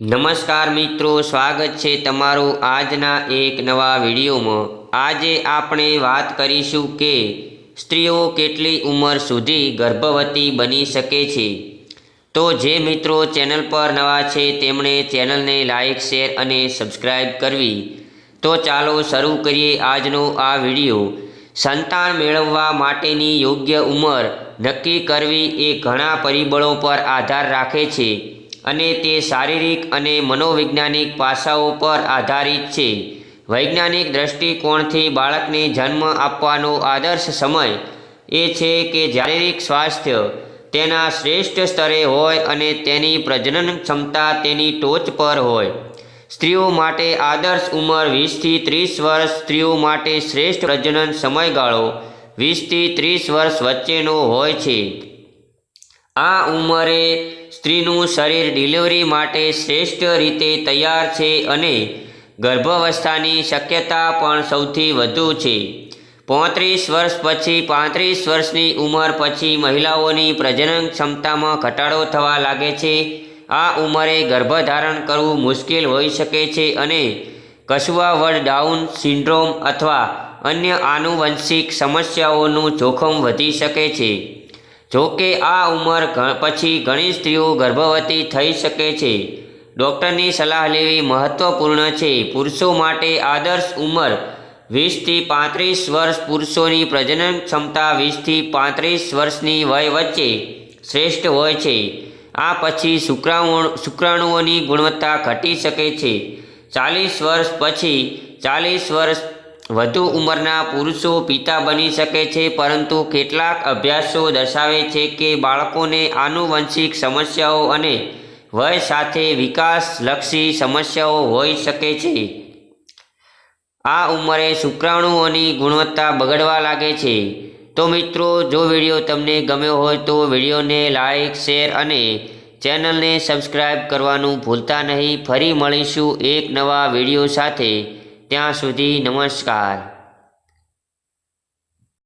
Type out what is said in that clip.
નમસ્કાર મિત્રો, સ્વાગત છે તમારું આજના એક નવા વિડીયોમાં. આજે આપણે વાત કરીશું કે સ્ત્રીઓ કેટલી ઉંમર સુધી ગર્ભવતી બની શકે છે. તો જે મિત્રો ચેનલ પર નવા છે, તેમણે ચેનલને લાઇક શેર અને સબસ્ક્રાઇબ કરવી. તો ચાલો શરૂ કરીએ આજનો આ વીડિયો. સંતાન મેળવવા માટેની યોગ્ય ઉંમર નક્કી કરવી એ ઘણા પરિબળો પર આધાર રાખે છે. અને તે શારીરિક અને મનોવૈજ્ઞાનિક પાસાઓ પર આધારિત છે. વૈજ્ઞાનિક દૃષ્ટિકોણથી બાળકને જન્મ આપવાનો આદર્શ સમય એ છે કે શારીરિક સ્વાસ્થ્ય તેના શ્રેષ્ઠ સ્તરે હોય અને તેની પ્રજનન ક્ષમતા તેની ટોચ પર હોય. સ્ત્રીઓ માટે આદર્શ ઉંમર વીસથી ત્રીસ વર્ષ, સ્ત્રીઓ માટે શ્રેષ્ઠ પ્રજનન સમયગાળો વીસથી ત્રીસ વર્ષ વચ્ચેનો હોય છે. આ ઉંમરે સ્ત્રીનું શરીર ડિલિવરી માટે શ્રેષ્ઠ રીતે તૈયાર છે અને ગર્ભાવસ્થાની શક્યતા પણ સૌથી વધુ છે. પોત્રીસ વર્ષ પછી પાંત્રીસ વર્ષની ઉંમર પછી મહિલાઓની પ્રજનન ક્ષમતામાં ઘટાડો થવા લાગે છે. આ ઉંમરે ગર્ભધારણ કરવું મુશ્કેલ હોઈ શકે છે અને કસુઆવડ ડાઉન સિન્ડ્રોમ અથવા અન્ય આનુવંશિક સમસ્યાઓનું જોખમ વધી શકે છે. જોકે આ ઉંમર પછી ઘણી સ્ત્રીઓ ગર્ભવતી થઈ શકે છે. ડૉક્ટરની સલાહ લેવી મહત્વપૂર્ણ છે. પુરુષો માટે આદર્શ ઉંમર વીસથી પાંત્રીસ વર્ષ, પુરુષોની પ્રજનન ક્ષમતા વીસથી પાંત્રીસ વર્ષની વય વચ્ચે શ્રેષ્ઠ હોય છે. આ પછી શુક્રાણુ, શુક્રાણુઓની ગુણવત્તા ઘટી શકે છે. ચાલીસ વર્ષ પછી ચાલીસ વર્ષ વધુ ઉંમરના પુરુષો પિતા બની શકે છે, પરંતુ કેટલાક અભ્યાસો દર્શાવે છે કે બાળકોને આનુવંશિક સમસ્યાઓ અને વય સાથે વિકાસલક્ષી સમસ્યાઓ હોઈ શકે છે. આ ઉંમરે શુક્રાણુઓની ગુણવત્તા બગડવા લાગે છે. તો મિત્રો, જો વીડિયો તમને ગમ્યો હોય તો વિડીયોને લાઇક શેર અને ચેનલને સબસ્ક્રાઈબ કરવાનું ભૂલતા નહીં. ફરી મળીશું એક નવા વીડિયો સાથે. ત્યાં સુધી નમસ્કાર.